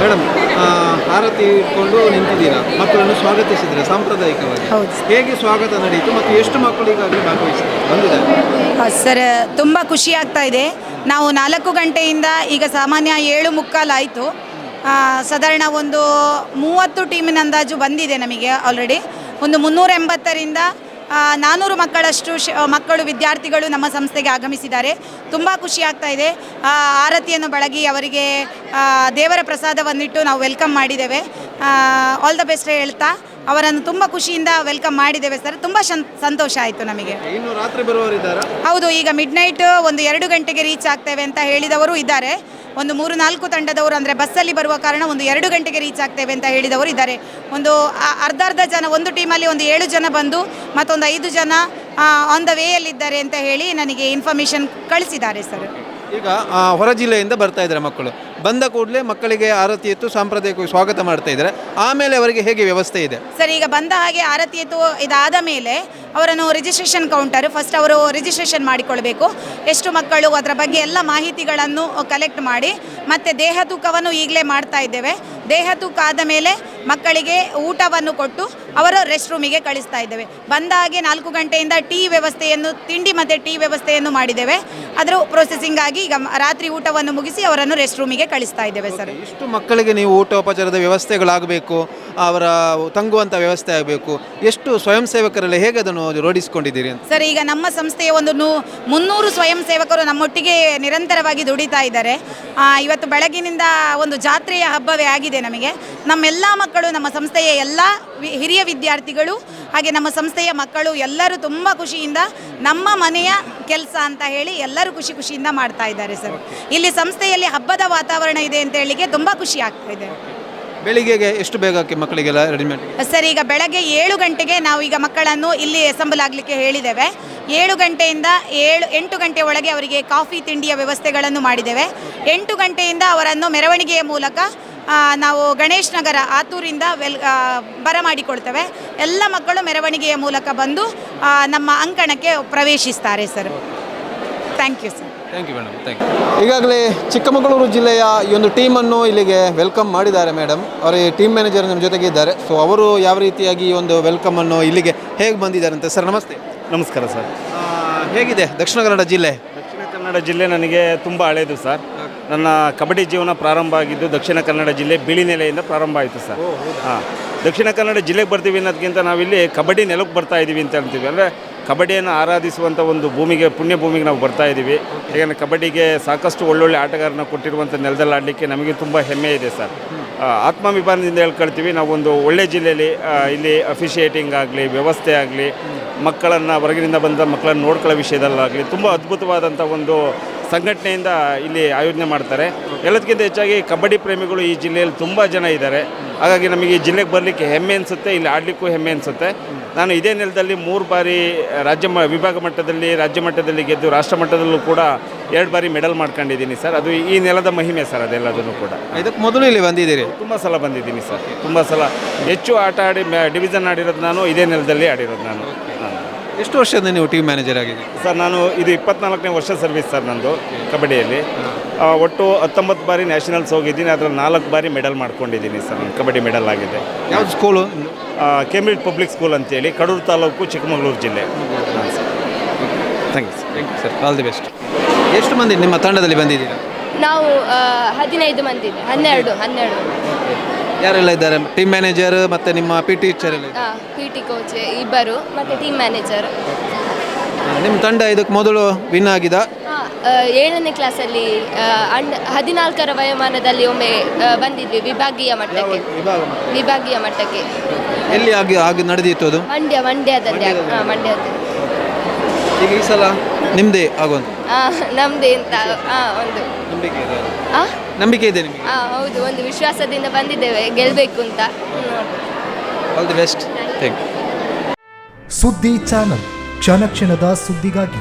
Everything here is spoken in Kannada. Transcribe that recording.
ಮೇಡಮ್ ಆರತಿ ಇಟ್ಕೊಂಡು ನಿಂತಿದ್ದೀರಾ? ಮಕ್ಕಳನ್ನು ಸ್ವಾಗತಿಸಿದ್ರೆ ಸಾಂಪ್ರದಾಯಿಕವಾಗಿ? ಹೇಗೆ ಸ್ವಾಗತ ನಡೆಯಿತು ಮತ್ತು ಎಷ್ಟು ಮಕ್ಕಳಿಗಾಗಿ ಈಗಾಗಲೇ ಭಾಗವಹಿಸಿದ್ದಾರೆ ಬಂದಿದ್ದಾರೆ ಸರ್ ತುಂಬ ಖುಷಿ ಆಗ್ತಾ ಇದೆ. ನಾವು ನಾಲ್ಕು ಗಂಟೆಯಿಂದ ಈಗ ಸಾಮಾನ್ಯ ಏಳು ಮುಕ್ಕಾಲು ಆಯಿತು. ಸಾಧಾರಣ ಒಂದು ಮೂವತ್ತು ಟೀಮಿನ ಅಂದಾಜು ಬಂದಿದೆ ನಮಗೆ ಆಲ್ರೆಡಿ ಒಂದು ಮುನ್ನೂರ ಎಂಬತ್ತರಿಂದ ನಾನ್ನೂರು ಮಕ್ಕಳಷ್ಟು ಶ ಮಕ್ಕಳು ವಿದ್ಯಾರ್ಥಿಗಳು ನಮ್ಮ ಸಂಸ್ಥೆಗೆ ಆಗಮಿಸಿದ್ದಾರೆ. ತುಂಬ ಖುಷಿ ಆಗ್ತಾ ಇದೆ. ಆರತಿಯನ್ನು ಬಳಗಿ ಅವರಿಗೆ ದೇವರ ಪ್ರಸಾದವನ್ನಿಟ್ಟು ನಾವು ವೆಲ್ಕಮ್ ಮಾಡಿದ್ದೇವೆ. ಆಲ್ ದ ಬೆಸ್ಟ್ ಹೇಳ್ತಾ ಅವರನ್ನು ತುಂಬ ಖುಷಿಯಿಂದ ವೆಲ್ಕಮ್ ಮಾಡಿದ್ದೇವೆ ಸರ್ ತುಂಬ ಸಂತೋಷ ಆಯಿತು ನಮಗೆ. ಹೌದು ಈಗ ಮಿಡ್ ನೈಟ್ ಒಂದು ಎರಡು ಗಂಟೆಗೆ ರೀಚ್ ಆಗ್ತೇವೆ ಅಂತ ಹೇಳಿದವರು ಇದ್ದಾರೆ. ಒಂದು ಮೂರು ನಾಲ್ಕು ತಂಡದವರು ಅಂದರೆ ಬಸ್ಸಲ್ಲಿ ಬರುವ ಕಾರಣ ಒಂದು ಎರಡು ಗಂಟೆಗೆ ರೀಚ್ ಆಗ್ತೇವೆ ಅಂತ ಹೇಳಿದವರು ಇದ್ದಾರೆ. ಒಂದು ಅರ್ಧ ಅರ್ಧ ಜನ, ಒಂದು ಟೀಮಲ್ಲಿ ಒಂದು ಏಳು ಜನ ಬಂದು ಮತ್ತೊಂದು ಐದು ಜನ ಆನ್ ದ ವೇಯಲ್ಲಿದ್ದಾರೆ ಅಂತ ಹೇಳಿ ನನಗೆ ಇನ್ಫಾರ್ಮೇಷನ್ ಕಳಿಸಿದ್ದಾರೆ ಸರ್ ಈಗ ಹೊರ ಜಿಲ್ಲೆಯಿಂದ ಬರ್ತಾ ಇದ್ದಾರೆ ಮಕ್ಕಳು. ಬಂದ ಕೂಡಲೇ ಮಕ್ಕಳಿಗೆ ಆರತಿ ಎತ್ತು ಸಾಂಪ್ರದಾಯಿಕವಾಗಿ ಸ್ವಾಗತ ಮಾಡ್ತಾ ಇದ್ದಾರೆ. ಆಮೇಲೆ ಅವರಿಗೆ ಹೇಗೆ ವ್ಯವಸ್ಥೆ ಇದೆ? ಸರ್, ಈಗ ಬಂದ ಹಾಗೆ ಆರತಿ ಎತ್ತು ಇದಾದ ಮೇಲೆ ಅವರನ್ನು ರಿಜಿಸ್ಟ್ರೇಷನ್ ಕೌಂಟರ್ ಫಸ್ಟ್ ಅವರು ರಿಜಿಸ್ಟ್ರೇಷನ್ ಮಾಡಿಕೊಳ್ಬೇಕು. ಎಷ್ಟು ಮಕ್ಕಳು, ಅದರ ಬಗ್ಗೆ ಎಲ್ಲ ಮಾಹಿತಿಗಳನ್ನು ಕಲೆಕ್ಟ್ ಮಾಡಿ, ಮತ್ತು ದೇಹ ತೂಕವನ್ನು ಈಗಲೇ ಮಾಡ್ತಾ ಇದ್ದೇವೆ. ದೇಹ ತೂಕ ಆದ ಮೇಲೆ ಮಕ್ಕಳಿಗೆ ಊಟವನ್ನು ಕೊಟ್ಟು ಅವರು ರೆಸ್ಟ್ ರೂಮಿಗೆ ಕಳಿಸ್ತಾ ಇದ್ದೇವೆ. ಬಂದ ಹಾಗೆ ನಾಲ್ಕು ಗಂಟೆಯಿಂದ ಟೀ ವ್ಯವಸ್ಥೆಯನ್ನು ತಿಂಡಿ ಮತ್ತು ಟೀ ವ್ಯವಸ್ಥೆಯನ್ನು ಮಾಡಿದ್ದೇವೆ. ಅದರ ಪ್ರೊಸೆಸಿಂಗ್ ಆಗಿ ಈಗ ರಾತ್ರಿ ಊಟವನ್ನು ಮುಗಿಸಿ ಅವರನ್ನು ರೆಸ್ಟ್ ರೂಮಿಗೆ ಕಳಿಸ್ತಾ ಇದ್ದೇವೆ ಸರ್ ಇಷ್ಟು ಮಕ್ಕಳಿಗೆ ನೀವು ಊಟೋಪಚಾರದ ವ್ಯವಸ್ಥೆಗಳಾಗಬೇಕು ಅವರ ತಂಗುವಂಥ ವ್ಯವಸ್ಥೆ ಆಗಬೇಕು. ಎಷ್ಟು ಸ್ವಯಂ ಸೇವಕರಲ್ಲಿ ಹೇಗೆ ಅದನ್ನು ರೂಢಿಸಿಕೊಂಡಿದ್ದೀರಿ ಅಂತ? ಸರ್ ಈಗ ನಮ್ಮ ಸಂಸ್ಥೆಯ ಒಂದು ನೂ ಮುನ್ನೂರು ಸ್ವಯಂ ಸೇವಕರು ನಮ್ಮೊಟ್ಟಿಗೆ ನಿರಂತರವಾಗಿ ದುಡಿತಾ ಇದ್ದಾರೆ. ಇವತ್ತು ಬೆಳಗಿನಿಂದ ಒಂದು ಜಾತ್ರೆಯ ಹಬ್ಬವೇ ಆಗಿದೆ ನಮಗೆ. ನಮ್ಮೆಲ್ಲ ಮಕ್ಕಳು ನಮ್ಮ ಸಂಸ್ಥೆಯ ಎಲ್ಲ ಹಿರಿಯ ವಿದ್ಯಾರ್ಥಿಗಳು ಹಾಗೆ ನಮ್ಮ ಸಂಸ್ಥೆಯ ಮಕ್ಕಳು ಎಲ್ಲರೂ ತುಂಬ ಖುಷಿಯಿಂದ ನಮ್ಮ ಮನೆಯ ಕೆಲಸ ಅಂತ ಹೇಳಿ ಎಲ್ಲರೂ ಖುಷಿ ಖುಷಿಯಿಂದ ಮಾಡ್ತಾ ಇದ್ದಾರೆ ಸರ್. ಇಲ್ಲಿ ಸಂಸ್ಥೆಯಲ್ಲಿ ಹಬ್ಬದ ವಾತಾವರಣ ಇದೆ ಅಂತ ಹೇಳಿಕೆ ತುಂಬ ಖುಷಿ ಆಗ್ತಾ ಇದೆ. ಬೆಳಿಗ್ಗೆಗೆ ಎಷ್ಟು ಬೇಗಕ್ಕೆ ಮಕ್ಕಳಿಗೆಲ್ಲ ರೆಡಿಮೇಡ್ ಸರ್ ಈಗ ಬೆಳಗ್ಗೆ ಏಳು ಗಂಟೆಗೆ ನಾವು ಈಗ ಮಕ್ಕಳನ್ನು ಇಲ್ಲಿ ಅಸೆಂಬಲ್ ಆಗಲಿಕ್ಕೆ ಹೇಳಿದ್ದೇವೆ. ಏಳು ಗಂಟೆಯಿಂದ ಏಳು ಎಂಟು ಗಂಟೆ ಒಳಗೆ ಅವರಿಗೆ ಕಾಫಿ ತಿಂಡಿಯ ವ್ಯವಸ್ಥೆಗಳನ್ನು ಮಾಡಿದ್ದೇವೆ. ಎಂಟು ಗಂಟೆಯಿಂದ ಅವರನ್ನು ಮೆರವಣಿಗೆಯ ಮೂಲಕ ನಾವು ಗಣೇಶ್ ನಗರ ಆತೂರಿಂದ ವೆಲ್ ಬರಮಾಡಿಕೊಡ್ತೇವೆ ಬರಮಾಡಿಕೊಳ್ತೇವೆ ಎಲ್ಲ ಮಕ್ಕಳು ಮೆರವಣಿಗೆಯ ಮೂಲಕ ಬಂದು ನಮ್ಮ ಅಂಕಣಕ್ಕೆ ಪ್ರವೇಶಿಸ್ತಾರೆ sir thank you sir thank you madam thank you ಈಗಾಗಲೇ ಚಿಕ್ಕಮಗಳೂರು ಜಿಲ್ಲೆಯ ಈ ಒಂದು ಟೀಮನ್ನು ಇಲ್ಲಿಗೆ ವೆಲ್ಕಮ್ ಮಾಡಿದ್ದಾರೆ ಮೇಡಮ್ ಅವರ ಟೀಮ್ ಮ್ಯಾನೇಜರ್ ನಮ್ಮ ಜೊತೆಗೆ ಇದ್ದಾರೆ. ಸೊ ಅವರು ಯಾವ ರೀತಿಯಾಗಿ ಈ ಒಂದು ವೆಲ್ಕಮನ್ನು ಇಲ್ಲಿಗೆ ಹೇಗೆ ಬಂದಿದ್ದಾರೆ ಅಂತ ಸರ್ ನಮಸ್ತೆ. ನಮಸ್ಕಾರ ಸರ್ ಆ, ಹೇಗಿದೆ ದಕ್ಷಿಣ ಕನ್ನಡ ಜಿಲ್ಲೆ? ದಕ್ಷಿಣ ಕನ್ನಡ ಜಿಲ್ಲೆ ನನಗೆ ತುಂಬ ಹಳೆಯದು ಸರ್ ನನ್ನ ಕಬಡ್ಡಿ ಜೀವನ ಪ್ರಾರಂಭ ಆಗಿದ್ದು ದಕ್ಷಿಣ ಕನ್ನಡ ಜಿಲ್ಲೆ ಬಿಳಿನೆಲೆಯಿಂದ ಪ್ರಾರಂಭ ಆಯಿತು ಸರ್. ಹಾಂ. ದಕ್ಷಿಣ ಕನ್ನಡ ಜಿಲ್ಲೆಗೆ ಬರ್ತೀವಿ ಅನ್ನೋದಕ್ಕಿಂತ ನಾವಿಲ್ಲಿ ಕಬಡ್ಡಿ ನೆಲಕ್ಕೆ ಬರ್ತಾ ಇದ್ದೀವಿ ಅಂತ ಹೇಳ್ತೀವಿ. ಅಂದರೆ ಕಬಡ್ಡಿಯನ್ನು ಆರಾಧಿಸುವಂಥ ಒಂದು ಭೂಮಿಗೆ ಪುಣ್ಯ ಭೂಮಿಗೆ ನಾವು ಬರ್ತಾ ಇದ್ದೀವಿ ಯಾಕಂದರೆ ಕಬಡ್ಡಿಗೆ ಸಾಕಷ್ಟು ಒಳ್ಳೊಳ್ಳೆ ಆಟಗಾರನ ಕೊಟ್ಟಿರುವಂಥ ನೆಲದಲ್ಲಿ ಆಡಲಿಕ್ಕೆ ನಮಗೆ ತುಂಬ ಹೆಮ್ಮೆ ಇದೆ ಸರ್. ಆತ್ಮಾಭಿಮಾನದಿಂದ ಹೇಳ್ಕೊಳ್ತೀವಿ. ನಾವೊಂದು ಒಳ್ಳೆ ಜಿಲ್ಲೆಯಲ್ಲಿ ಇಲ್ಲಿ ಅಫಿಷಿಯೇಟಿಂಗ್ ಆಗಲಿ ವ್ಯವಸ್ಥೆ ಆಗಲಿ ಮಕ್ಕಳನ್ನು ಹೊರಗಿನಿಂದ ಬಂದ ಮಕ್ಕಳನ್ನು ನೋಡ್ಕೊಳ್ಳೋ ವಿಷಯದಲ್ಲಾಗಲಿ ತುಂಬ ಅದ್ಭುತವಾದಂಥ ಒಂದು ಸಂಘಟನೆಯಿಂದ ಇಲ್ಲಿ ಆಯೋಜನೆ ಮಾಡ್ತಾರೆ. ಎಲ್ಲದಕ್ಕಿಂತ ಹೆಚ್ಚಾಗಿ ಕಬಡ್ಡಿ ಪ್ರೇಮಿಗಳು ಈ ಜಿಲ್ಲೆಯಲ್ಲಿ ತುಂಬ ಜನ ಇದ್ದಾರೆ. ಹಾಗಾಗಿ ನಮಗೆ ಈ ಜಿಲ್ಲೆಗೆ ಬರಲಿಕ್ಕೆ ಹೆಮ್ಮೆ ಅನಿಸುತ್ತೆ ಇಲ್ಲಿ ಆಡಲಿಕ್ಕೂ ಹೆಮ್ಮೆ ಅನಿಸುತ್ತೆ. ನಾನು ಇದೇ ನೆಲದಲ್ಲಿ ಮೂರು ಬಾರಿ ರಾಜ್ಯ ಮ ವಿಭಾಗ ಮಟ್ಟದಲ್ಲಿ ರಾಜ್ಯ ಮಟ್ಟದಲ್ಲಿ ಗೆದ್ದು ರಾಷ್ಟ್ರ ಮಟ್ಟದಲ್ಲೂ ಕೂಡ ಎರಡು ಬಾರಿ ಮೆಡಲ್ ಮಾಡ್ಕೊಂಡಿದ್ದೀನಿ ಸರ್. ಅದು ಈ ನೆಲದ ಮಹಿಮೆ ಸರ್ ಅದೆಲ್ಲದನ್ನು ಕೂಡ. ಇದಕ್ಕೆ ಮೊದಲು ಇಲ್ಲಿ ಬಂದಿದ್ದೀರಿ? ತುಂಬ ಸಲ ಬಂದಿದ್ದೀನಿ ಸರ್. ತುಂಬ ಸಲ. ಹೆಚ್ಚು ಆಟ ಆಡಿ ಡಿವಿಷನ್ ಆಡಿರೋದು ನಾನು ಇದೇ ನೆಲದಲ್ಲಿ ಆಡಿರೋದು ನಾನು ನಾನು. ಎಷ್ಟು ವರ್ಷದಿಂದ ನೀವು ಟೀಮ್ ಮ್ಯಾನೇಜರ್ ಆಗಿದೆ ಸರ್ ನಾನು ಇದು ಇಪ್ಪತ್ನಾಲ್ಕನೇ ವರ್ಷ ಸರ್ವಿಸ್ ಸರ್ ನಂದು ಕಬಡ್ಡಿಯಲ್ಲಿ. ಆ, ಒಟ್ಟು ಹತ್ತೊಂಬತ್ತು ಬಾರಿ ನ್ಯಾಷನಲ್ಸ್ ಹೋಗಿದ್ದೀನಿ ಅದರಲ್ಲಿ ನಾಲ್ಕು ಬಾರಿ ಮೆಡಲ್ ಮಾಡ್ಕೊಂಡಿದ್ದೀನಿ ಸರ್ ನಾನು ಕಬಡ್ಡಿ ಮೆಡಲ್ ಆಗಿದೆ. ಯಾವ್ದು ಸ್ಕೂಲು ಆ, ಕೇಂಬ್ರಿಡ್ಜ್ ಪಬ್ಲಿಕ್ ಸ್ಕೂಲ್ ಅಂತೇಳಿ ಕಡೂರು ತಾಲೂಕು ಚಿಕ್ಕಮಗಳೂರು ಜಿಲ್ಲೆ. ಹಾಂ sir. Thank you sir thank you sir all the best ಎಷ್ಟು ಮಂದಿ ನಿಮ್ಮ ತಂಡದಲ್ಲಿ ಬಂದಿದ್ದೀರಾ? ನಾವು ಆ, ಹದಿನೈದು ಮಂದಿ ಹನ್ನೆರಡು ಹನ್ನೆರಡು. ಯಾರೆಲ್ಲ ಇದ್ದಾರೆ? ಟೀಮ್ ಮ್ಯಾನೇಜರ್ ಮತ್ತೆ ನಿಮ್ಮ ಪಿ ಟೀಚರ್ ಎಲ್ಲ ಇದ್ದಾರೆ. ಪಿ ಟಿ ಕೋಚ್ ಇಬ್ಬರು ಮತ್ತೆ ಟೀಮ್ ಮ್ಯಾನೇಜರ್ ನಿಮ್ಮ ತಂಡ ಇದಕ್ಕೆ ಮೊದಲು ವಿನ್ ಆಗಿದ? ಏಳನೇ ಕ್ಲಾಸಲ್ಲಿ ಅಂಡ್ ಹದಿನಾಲ್ಕರ ವಯೋಮಾನದಲ್ಲಿ ಒಮ್ಮೆ ಆ, ಬಂದಿದ್ವಿ ವಿಭಾಗೀಯ ಮಟ್ಟಕ್ಕೆ. ವಿಭಾಗೀಯ ಮಟ್ಟಕ್ಕೆ. ಎಲ್ಲಿ ಆಗಿ ಆಗಿ ನಡೆದಿತ್ತು ಅದು? ಮಂಡ್ಯ ಮಂಡ್ಯದಲ್ಲಿ. ಹಾ ಮಂಡ್ಯದಲ್ಲಿ. ಈಗ ಈ ಸಲ ನಿಮ್ಮದೇ ಆಗುವಂತ ಆ, ನಮ್ಮದೇ ಅಂತ ಆ, ಒಂದು. ನಂಬಿಕೆ ಇದೆ. ಆ? ನಂಬಿಕೆ ಇದೆ ನಿಮಗೆ? ಆ, ಹೌದು ಒಂದು ವಿಶ್ವಾಸದಿಂದ ಬಂದಿದ್ದೇವೆ ಗೆಲ್ಲಬೇಕು ಅಂತ. All the best thank you Suddi channel ಕ್ಷಣ ಕ್ಷಣದ ಸುದ್ದಿಗಾಗಿ.